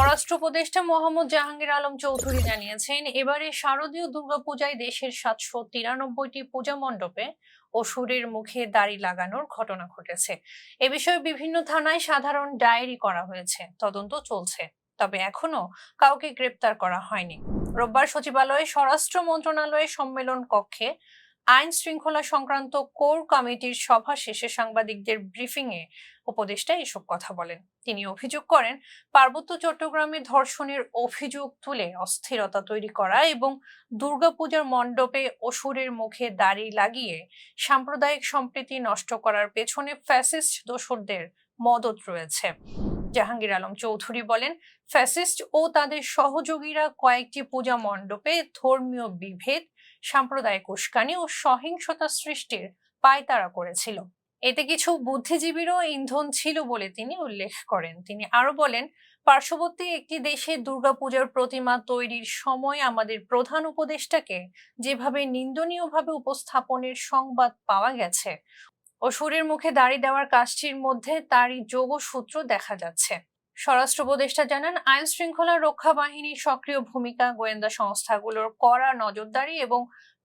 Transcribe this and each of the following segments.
স্বরাষ্ট্র উপদেষ্টা মোহাম্মদ জাহাঙ্গীর আলম চৌধুরী জানিয়েছেন, এবারে শারদীয় দুর্গাপূজায় দেশের সাতশো তিরানব্বইটি পূজা মণ্ডপে অসুরের মুখে দাড়ি লাগানোর ঘটনা ঘটেছে। এ বিষয়ে বিভিন্ন থানায় সাধারণ ডায়েরি করা হয়েছে। তদন্ত চলছে, তবে এখনও কাউকে গ্রেপ্তার করা হয়নি। রোববার সচিবালয়ে স্বরাষ্ট্র মন্ত্রণালয়ের সম্মেলন কক্ষে আইন শৃঙ্খলা সংক্রান্ত কোর কমিটির সভা শেষে সাংবাদিকদের ব্রিফিং এ উপদেষ্টা এসব কথা বলেন। তিনি অভিযোগ করেন, পার্বত্য চট্টগ্রামে ধর্ষণের অভিযোগ তুলে অস্থিরতা তৈরি করা এবং দুর্গাপূজার মণ্ডপে অসুরের মুখে দাড়ি লাগিয়ে সাম্প্রদায়িক সম্প্রীতি নষ্ট করার পেছনে ফ্যাসিস্ট দোসরদের মদত রয়েছে। জাহাঙ্গীর আলম চৌধুরী বলেন, ফ্যাসিস্ট ও তাদের সহযোগীরা কয়েকটি পূজা মণ্ডপে ধর্মীয় বিভেদ সাম্প্রদায়িক উস্কানি ও সহিংসতা সৃষ্টির পায়তারা করেছিল। এতে কিছু বুদ্ধিজীবীরও ইন্ধন ছিল বলে তিনি উল্লেখ করেন। তিনি আরও বলেন, পার্শ্ববর্তী একটি দেশে দুর্গাপূজার প্রতিমা তৈরির সময় আমাদের প্রধান উপদেষ্টাকে যেভাবে নিন্দনীয়ভাবে উপস্থাপনের সংবাদ পাওয়া গেছে অসুরের মুখে দাড়ি দেওয়ার কাজটির মধ্যে তারই যোগসূত্র দেখা যাচ্ছে। স্বরাষ্ট্র উপদেষ্টা জানান, আইন শৃঙ্খলা রক্ষা বাহিনীর সক্রিয় ভূমিকা গোয়েন্দা সংস্থাগুলোর কড়া নজরদারি এবং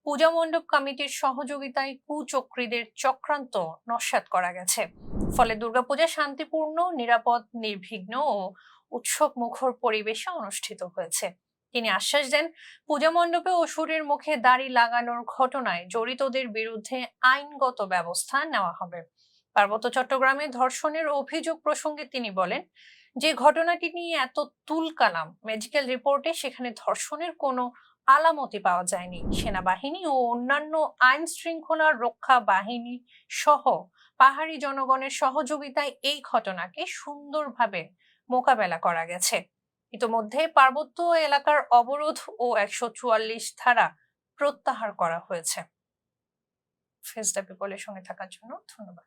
পূজা মণ্ডপ কমিটির সহযোগিতায় কুচক্রীদের চক্রান্ত নস্যাৎ করা গেছে। ফলে দুর্গাপূজা শান্তিপূর্ণ, নিরাপদ, নির্বিঘ্ন ও উৎসব মুখর পরিবেশে অনুষ্ঠিত হয়েছে। তিনি আশ্বাস দেন, পূজা মণ্ডপে অসুরের মুখে দাড়ি লাগানোর ঘটনায় জড়িতদের বিরুদ্ধে আইনগত ব্যবস্থা নেওয়া হবে। পার্বত্য চট্টগ্রামে ধর্ষণের অভিযোগ প্রসঙ্গে তিনি বলেন, যে ঘটনাটি নিয়ে এত তুলকালাম মেডিকেল রিপোর্টে সেখানে ধর্ষণের কোনো আলামতি পাওয়া যায়নি। সেনাবাহিনী ও অন্যান্য আইন শৃঙ্খলা রক্ষা বাহিনী সহ পাহাড়ি জনগণের সহযোগিতায় এই ঘটনাকে সুন্দরভাবে মোকাবেলা করা গেছে। ইতোমধ্যে পার্বত্য এলাকার অবরোধ ও একশো চুয়াল্লিশ ধারা প্রত্যাহার করা হয়েছে। ফেস দ্য পিপলের সঙ্গে থাকার জন্য ধন্যবাদ।